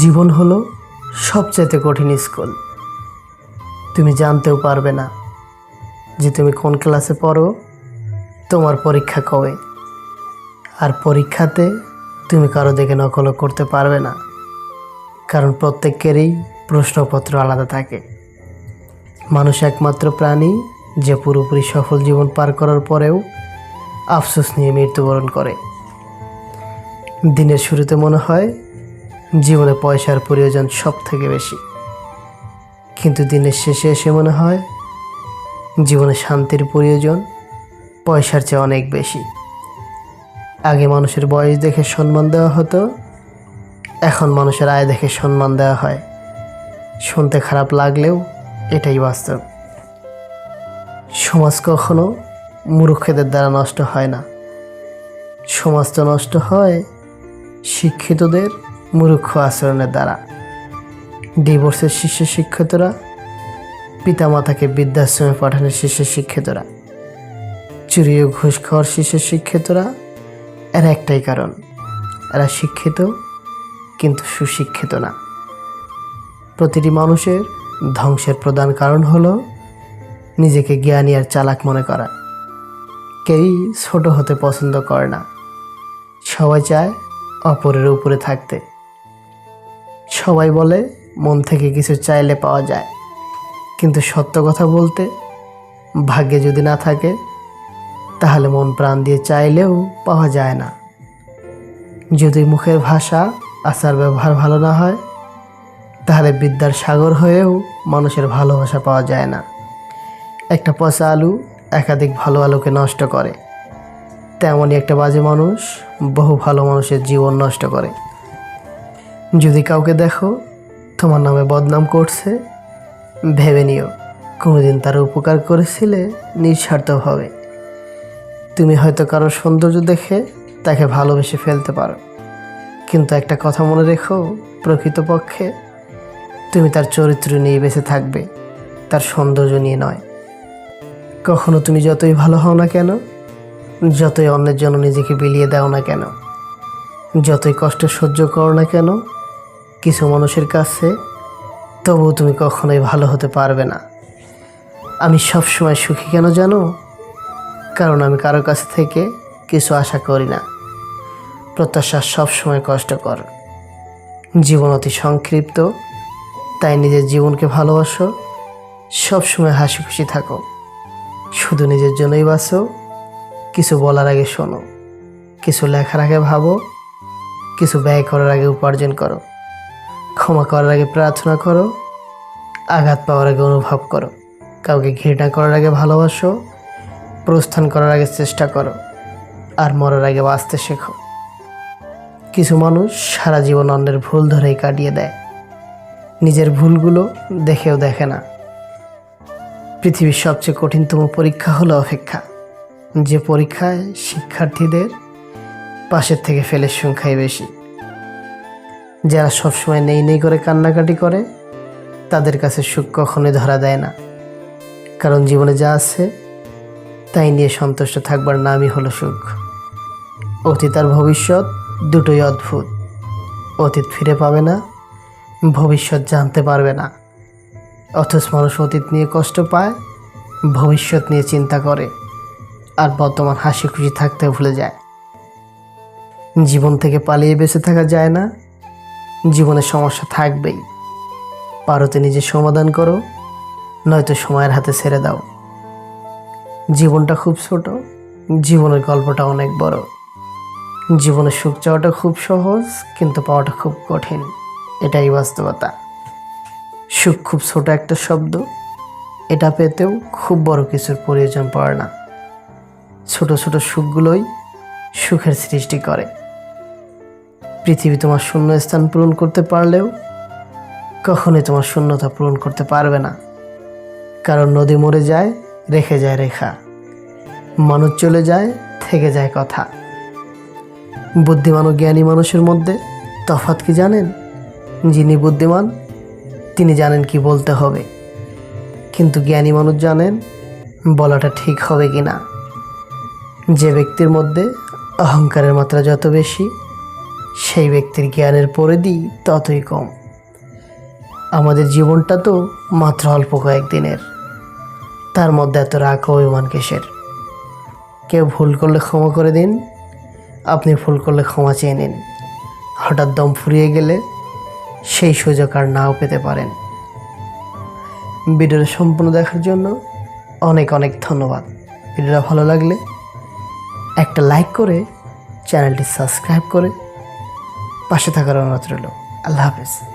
জীবন হলো সবচাইতে কঠিন স্কুল। তুমি জানতেও পারবে না যে তুমি কোন ক্লাসে পড়ো, তোমার পরীক্ষা কবে। আর পরীক্ষাতে তুমি কারও দেখে নকলও করতে পারবে না, কারণ প্রত্যেকেরই প্রশ্নপত্র আলাদা থাকে। মানুষ একমাত্র প্রাণী যে পুরোপুরি সফল জীবন পার করার পরেও আফসোস নিয়ে মৃত্যুবরণ করে। দিনের শুরুতে মনে হয় জীবনে পয়সার প্রয়োজন সব থেকে বেশি। কিন্তু দিনের শেষে এসে মনে হয়, জীবনে শান্তির প্রয়োজন পয়সার চেয়ে অনেক বেশি। আগে মানুষের বয়স দেখে সম্মান দেওয়া হতো, এখন মানুষের আয় দেখে সম্মান দেওয়া হয়। শুনতে খারাপ লাগলেও এটাই বাস্তব। সমাজ কখনো মূর্খদের দ্বারা নষ্ট হয় না। সমাজ তো নষ্ট হয় শিক্ষিতদের মূর্খ আচরণের দ্বারা। ডিভোর্সের শীর্ষ শিক্ষিতরা পিতামাতাকে বৃদ্ধাশ্রমে পাঠানোর শীর্ষ শিক্ষিতরা চুরি ও ঘুষ খাওয়ার শীর্ষ শিক্ষিতরা এর একটাই কারণ। এরা শিক্ষিত, কিন্তু সুশিক্ষিত না। প্রতিটি মানুষের ধ্বংসের প্রধান কারণ হলো নিজেকে জ্ঞানী আর চালাক মনে করা। কেউই ছোট হতে পছন্দ করে না। সবাই চায় অপরের উপরে থাকতে। সবাই বলে মন থেকে কিছু চাইলে পাওয়া যায়। কিন্তু সত্য কথা বলতে ভাগ্যে যদি না থাকে, তাহলে মন প্রাণ দিয়ে চাইলেও পাওয়া যায় না। যদি মুখের ভাষা, আচার, ব্যবহার ভালো না হয়, তাহলে বিদ্যার সাগর হয়েও মানুষের ভালোবাসা পাওয়া যায় না। একটা পচা আলু একাধিক ভালো আলুকে নষ্ট করে। তেমনই একটা বাজে মানুষ বহু ভালো মানুষের জীবন নষ্ট করে। যদি কাউকে দেখো, তোমার নামে বদনাম করছে, ভেবে নিও, কোনোদিন তার উপকার করেছিলে নিঃস্বার্থভাবে তুমি হয়তো কারও সৌন্দর্য দেখে তাকে ভালোবেসে ফেলতে পারো। কিন্তু একটা কথা মনে রেখো, প্রকৃতপক্ষে তুমি তার চরিত্র নিয়ে বেঁচে থাকবে, তার সৌন্দর্য নিয়ে নয়। কখনো তুমি যতই ভালো হও না কেন, যতই অন্যের জন্য নিজেকে বিলিয়ে দাও না কেন, যতই কষ্ট সহ্য করো না কেন কিছু মানুষের কাছে তবু তুমি কখনোই ভালো হতে পারবে না। আমি সব সময় সুখী কেন জানো? কারণ আমি কারও কাছ থেকে কিছু আশা করি না। প্রত্যাশা সবসময় কষ্টকর। জীবন অতি সংক্ষিপ্ত, তাই নিজের জীবনকে ভালোবাসো, সবসময় হাসি খুশি থাকো। শুধু নিজের জন্যই বাঁচো, কিছু বলার আগে শোনো, কিছু লেখার আগে ভাবো, কিছু ব্যয় করার আগে উপার্জন করো। ক্ষমা করার আগে প্রার্থনা করো, আঘাত পাওয়ার আগে অনুভব করো, কাউকে ঘৃণা করার আগে ভালোবাসো, প্রস্থান করার আগে চেষ্টা করো, আর মরার আগে বাঁচতে শেখো। কিছু মানুষ সারা জীবন অন্যের ভুল ধরেই কাটিয়ে দেয়। নিজের ভুলগুলো দেখেও দেখে না। পৃথিবীর সবচেয়ে কঠিনতম পরীক্ষা হলো অপেক্ষা। যে পরীক্ষায় শিক্ষার্থীদের পাশের থেকে ফেলের সংখ্যাই বেশি। যারা সবসময় নেই নেই করে কান্নাকাটি করে, তাদের কাছে সুখ কখনোই ধরা দেয় না। কারণ জীবনে যা আছে, তাই নিয়ে সন্তুষ্ট থাকবার নামই হলো সুখ। অতীত আর ভবিষ্যৎ দুটোই অদ্ভুত। অতীত ফিরে পাবে না, ভবিষ্যৎ জানতে পারবে না। অথচ মানুষ অতীত নিয়ে কষ্ট পায়, ভবিষ্যৎ নিয়ে চিন্তা করে, আর বর্তমান হাসি খুশি থাকতে ভুলে যায়। জীবন থেকে পালিয়ে বেঁচে থাকা যায় না জীবনে সমস্যা থাকবেই। পারতে নিজে সমাধান করো, নয়তো সময়ের হাতে ছেড়ে দাও। জীবনটা খুব ছোট, জীবনের গল্পটা অনেক বড়। জীবনে সুখ চাওয়াটা খুব সহজ, কিন্তু পাওয়াটা খুব কঠিন। এটাই বাস্তবতা। সুখ খুব ছোট একটা শব্দ, এটা পেতেও খুব বড় কিছুর প্রয়োজন পড়ে না। ছোট ছোট সুখগুলোই সুখের সৃষ্টি করে। পৃথিবী তোমার শূন্য স্থান পূরণ করতে পারলেও কখনোই তোমার শূন্যতা পূরণ করতে পারবে না। কারণ নদী মরে যায়, রেখে যায় রেখা। মানুষ চলে যায়, থেকে যায় কথা। বুদ্ধিমান ও জ্ঞানী মানুষের মধ্যে তফাৎ কি জানেন? যিনি বুদ্ধিমান, তিনি জানেন কি বলতে হবে। কিন্তু জ্ঞানী মানুষ জানেন বলাটা ঠিক হবে কি না যে ব্যক্তির মধ্যে অহংকারের মাত্রা যত বেশি সেই ব্যক্তির জ্ঞানের পরিধি ততই কম। আমাদের জীবনটা তো মাত্র অল্প কয়েকদিনের তার মধ্যে এত রাগ অভিমান কিসের? কেউ ভুল করলে ক্ষমা করে দিন। আপনি ভুল করলে ক্ষমা চেয়ে নিন। হঠাৎ দম ফুরিয়ে গেলে সেই সুযোগ আর নাও পেতে পারেন। ভিডিওটা সম্পূর্ণ দেখার জন্য অনেক অনেক ধন্যবাদ। ভিডিওটা ভালো লাগলে একটা লাইক করে চ্যানেলটি সাবস্ক্রাইব করে পাশে থাকার অনুরোধ রইল। আল্লাহ হাফেজ।